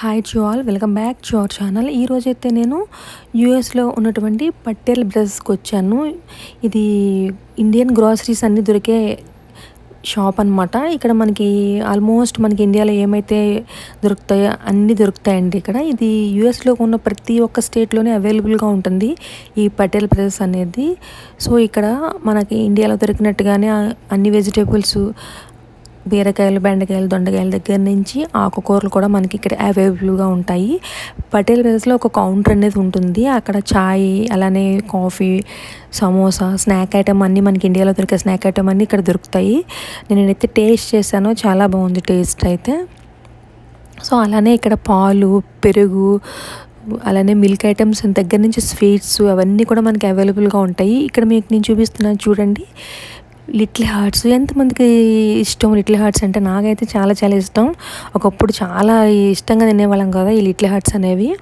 Hi to all welcome back to our channel ఈరోజైతే నేను యూఎస్లో ఉన్నటువంటి పట్టేల్ బ్రదర్స్కి వచ్చాను. ఇది ఇండియన్ గ్రాసరీస్ అన్నీ దొరికే షాప్ అనమాట ఇక్కడ మనకి ఆల్మోస్ట్ మనకి ఇండియాలో ఏమైతే దొరుకుతాయో అన్నీ దొరుకుతాయండి ఇక్కడ. ఇది యూఎస్లో ఉన్న ప్రతి ఒక్క స్టేట్లోనే అవైలబుల్గా ఉంటుంది ఈ పటేల్ బ్రదర్స్ అనేది. సో ఇక్కడ మనకి ఇండియాలో దొరికినట్టుగానే అన్ని వెజిటేబుల్స్ బీరకాయలు బెండకాయలు దొండకాయల దగ్గర నుంచి ఆకుకూరలు కూడా మనకి ఇక్కడ అవైలబుల్గా ఉంటాయి. పటేల్ బ్రదర్స్లో ఒక కౌంటర్ అనేది ఉంటుంది. అక్కడ చాయ్ అలానే కాఫీ సమోసా స్నాక్ ఐటమ్ అన్నీ మనకి ఇండియాలో దొరికే స్నాక్ ఐటమ్ అన్నీ ఇక్కడ దొరుకుతాయి. నేనైతే టేస్ట్ చేశాను. చాలా బాగుంది టేస్ట్ అయితే. సో అలానే ఇక్కడ పాలు పెరుగు అలానే మిల్క్ ఐటమ్స్ దగ్గర నుంచి స్వీట్స్ అవన్నీ కూడా మనకి అవైలబుల్గా ఉంటాయి. ఇక్కడ మీకు నేను చూపిస్తున్నాను చూడండి. లిటిల్ హార్ట్స్ ఎంతమందికి ఇష్టం లిటిల్ హార్ట్స్ అంటే నాకైతే చాలా చాలా ఇష్టం. ఒకప్పుడు చాలా ఇష్టంగా తినేవాళ్ళం కదా ఈ లిటిల్ హార్ట్స్ అనేవి.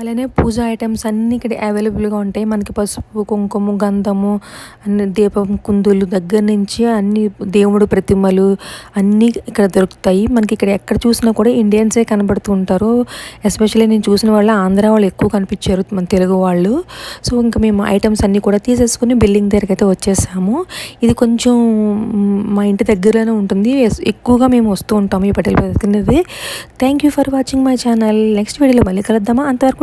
అలానే పూజ ఐటమ్స్ అన్నీ ఇక్కడ అవైలబుల్గా ఉంటాయి. మనకి పసుపు కుంకుమ గంధము అన్ని దీపం కుందులు దగ్గర నుంచి అన్ని దేవుడు ప్రతిమలు అన్నీ ఇక్కడ దొరుకుతాయి. మనకి ఇక్కడ ఎక్కడ చూసినా కూడా ఇండియన్సే కనబడుతూ ఉంటారు. ఎస్పెషల్లీ నేను చూసిన వాళ్ళు ఆంధ్ర వాళ్ళు ఎక్కువ కనిపించారు మన తెలుగు వాళ్ళు. సో ఇంకా మేము ఐటమ్స్ అన్నీ కూడా తీసేసుకుని బిల్డింగ్ దగ్గరికి అయితే వచ్చేసాము. ఇది కొంచెం మా ఇంటి దగ్గరలోనే ఉంటుంది. ఎక్కువగా మేము వస్తూ ఉంటాము ఈ పటేల్ అనేది. Thank you for watching my channel next వీడియోలో మళ్ళీ కలుద్దామా? అంతవరకు